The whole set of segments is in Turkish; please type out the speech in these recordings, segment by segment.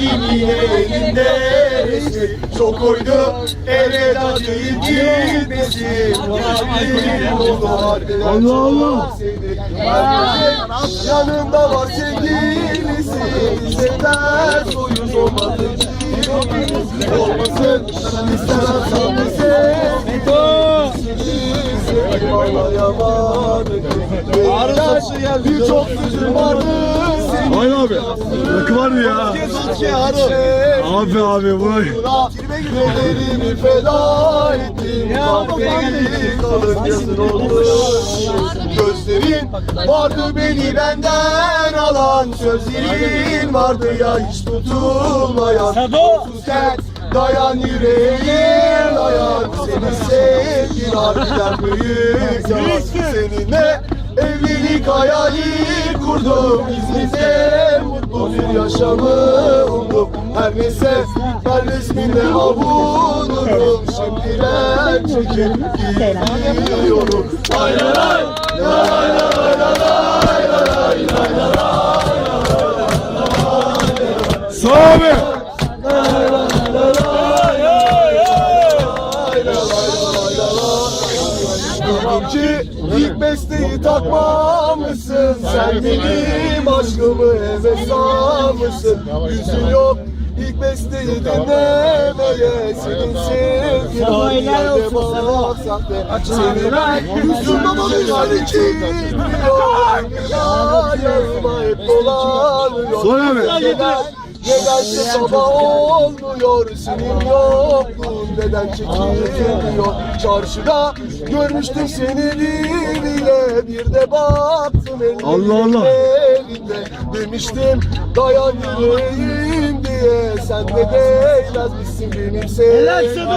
yine elinde eski Çok koydu ele dacıyı gitmesi Allah Allah Yanımda var sevgilisi. Sevden soyuz olmadı. Olmasın. İster Ağlayamadık Beyler birçok sözüm vardı Vay abi. Rakı var mı ya? Abi abi bu. Yüreğimi feda ettim yazın oldu Gözlerin vardı beni benden alan Sözlerin vardı ya hiç tutulmayan Sonsuzken dayan yüreğim harbiden büyük yalan Seninle evlilik hayali kurdum. İzmir'de mutlu bir yaşamı umdum. Her neyse ben resminde avunurdum Şimdiler çekip gidiyorum. Lay ilk besteyi takmamışsın Sen benim aşkımı eve salmışsın Yüzün yok ilk besteyi dinlemeye Senin sevgin hallerde baksak be Seni ben yüzüm babalıyla içindiriyor Yanıma hep dolanıyor Sonra abi. Neden, nedense sabah olmuyor Senin yokluğun. Neden çekilmiyor? Çarşıda görmüştüm seni biriyle Bir de baktım ellerin Allah Allah. elinde. Demiştim dayan yüreğim diye. Sen de değmez misin benim sevgilim.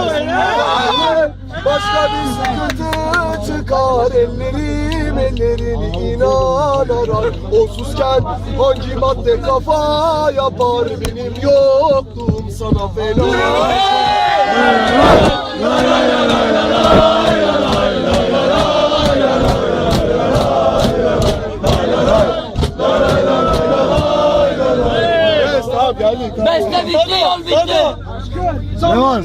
Başka bir sıkıntı çıkar ellerim ellerini inan arar Onsuzken hangi madde kafa yapar benim yokluğum sana fena Beste bitti yol bitti. Ne var?